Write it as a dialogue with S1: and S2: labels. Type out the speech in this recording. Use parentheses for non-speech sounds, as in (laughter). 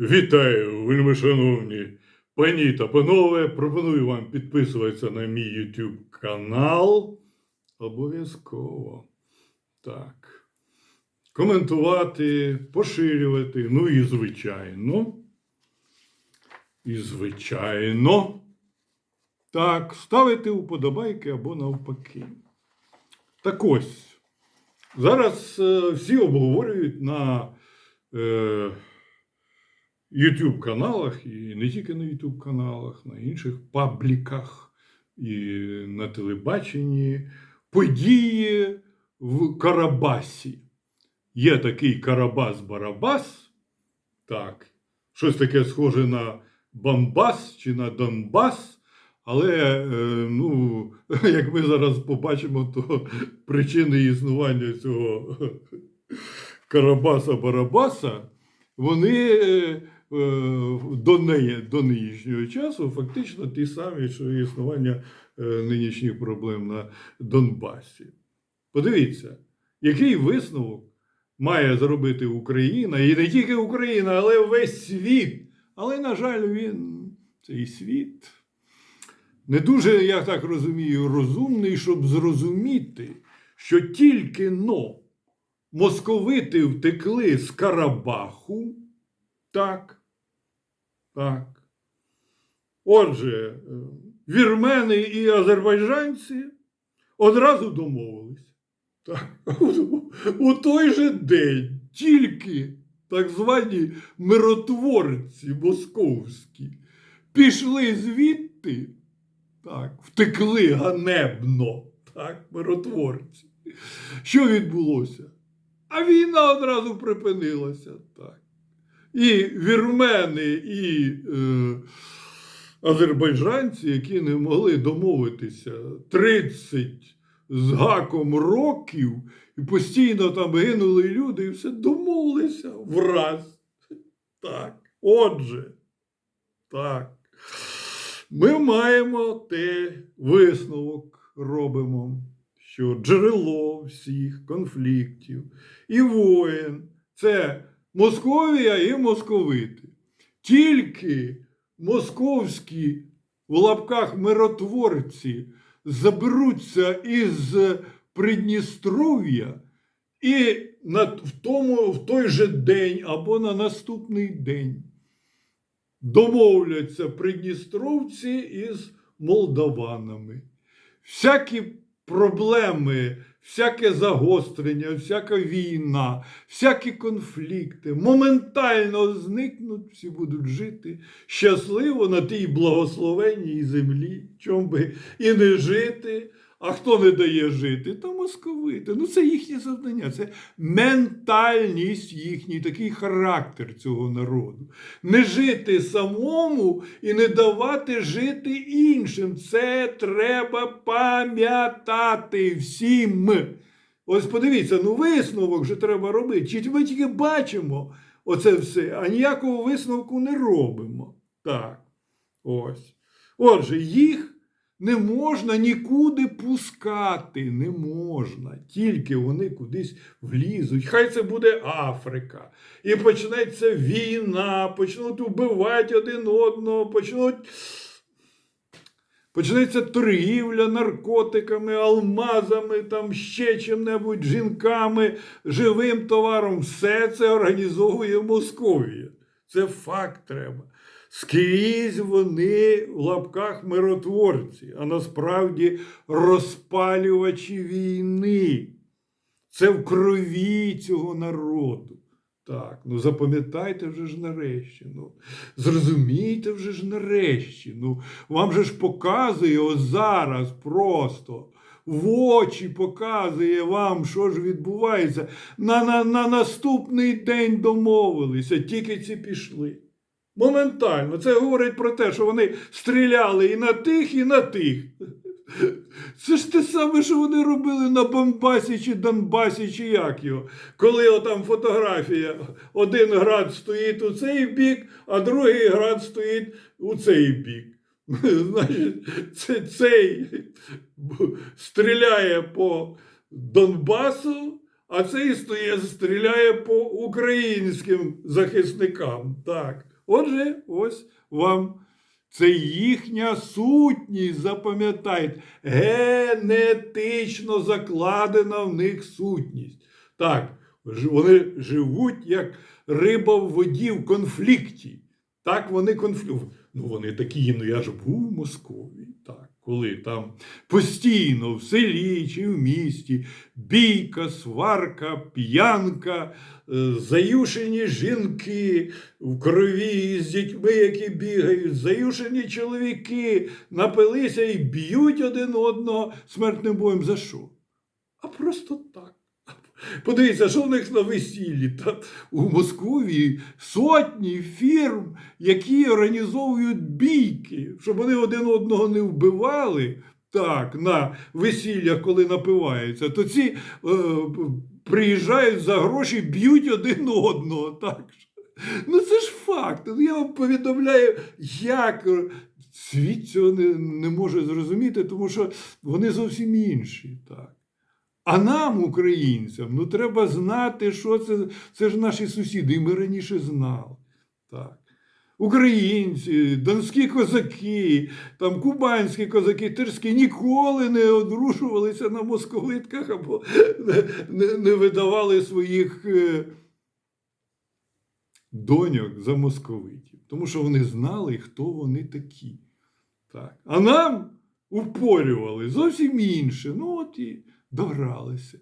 S1: Вітаю, вельми шановні пані та панове. Пропоную вам підписуватися на мій YouTube канал. Обов'язково. Так. Коментувати, поширювати. Ну і звичайно. І звичайно. Так, ставити уподобайки або навпаки. Так ось. Зараз е, всі обговорюють на е, YouTube каналах, і не тільки на YouTube каналах, на інших пабліках і на телебаченні події в Карабасі. Є такий Карабас-Барабас, так, щось таке схоже на Бамбас чи на Донбас. Але, е, ну, (laughs) як ми зараз побачимо, то (laughs) причини існування цього (laughs) Карабаса-Барабаса, вони е, до, неї, до нинішнього часу фактично ті самі, що і існування е, нинішніх проблем на Донбасі. Подивіться, який висновок має зробити Україна, і не тільки Україна, але весь світ. Але, на жаль, він цей світ не дуже, я так розумію, розумний, щоб зрозуміти, що тільки но московити втекли з Карабаху. Так. Так. Отже, е, вірмени і азербайджанці одразу домовились. Так. У той же день тільки так звані миротворці московські пішли звідти, так, втекли ганебно, так, миротворці. Що відбулося? А війна одразу припинилася. так. І вірмени, і е, азербайджанці, які не могли домовитися 30 з гаком років, і постійно там гинули люди, і все домовилися враз. Так. Отже, так. Ми маємо те висновок робимо, що джерело всіх конфліктів і воєн це Московія і московити. Тільки московські в лапках миротворці заберуться із Придністров'я і на, в, тому, в той же день або на наступний день домовляться придністровці із молдаванами. Всякі проблеми, всяке загострення, всяка війна, всякі конфлікти моментально зникнуть, всі будуть жити щасливо на тій благословенній землі, чом би і не жити. А хто не дає жити, то московити. Ну, це їхнє завдання, це ментальність їхній, такий характер цього народу. Не жити самому і не давати жити іншим. Це треба пам'ятати всім. Ось подивіться, ну висновок же треба робити. Чи ми тільки бачимо оце все, а ніякого висновку не робимо. Так. Ось. Отже, їх. Не можна нікуди пускати, не можна. Тільки вони кудись влізуть. Хай це буде Африка. І почнеться війна, почнуть вбивати один одного, почнуть. Почнеться торгівля наркотиками, алмазами, там ще чим-небудь, жінками, живим товаром. Все це організовує Московія. Це факт треба. Скрізь вони в лапках миротворці, а насправді розпалювачі війни. Це в крові цього народу. Так, ну запам'ятайте вже ж нарешті. Ну, зрозумійте вже ж нарешті. Ну, вам же ж показує ось зараз просто. В очі показує вам, що ж відбувається. На, на, на наступний день домовилися, тільки ці пішли. Моментально. Це говорить про те, що вони стріляли і на тих, і на тих. Це ж те саме, що вони робили на Бомбасі чи Донбасі, чи як його. Коли отам фотографія, один град стоїть у цей бік, а другий град стоїть у цей бік. (laughs) Значить, це, цей стріляє по Донбасу, а цей стоїть, стріляє по українським захисникам. Так. Отже, ось вам. Це їхня сутність, запам'ятайте, генетично закладена в них сутність. Так, вони живуть як риба в воді в конфлікті. Так, вони конфлікт. Ну, вони такі, ну я ж був в Москві. Так, коли там постійно в селі чи в місті бійка, сварка, п'янка, е, заюшені жінки в крові з дітьми, які бігають, заюшені чоловіки, напилися і б'ють один одного смертним боєм. За що? А просто так. Подивіться, що в них на весіллі. Та у Московії сотні фірм, які організовують бійки, щоб вони один одного не вбивали. Так, на весіллях, коли напиваються, то ці е, приїжджають за гроші, б'ють один одного. Так. Ну це ж факт. Ну, Я вам повідомляю, як е, світ цього не, не може зрозуміти, тому що вони зовсім інші. Так. А нам, українцям, ну треба знати, що це, це ж наші сусіди, і ми раніше знали. Так. Українці, донські козаки, там кубанські козаки, терські ніколи не одружувалися на московитках або не, не, не видавали своїх е, доньок за московитів, тому що вони знали, хто вони такі. Так. А нам упорювали зовсім інше. Ну от і догралися.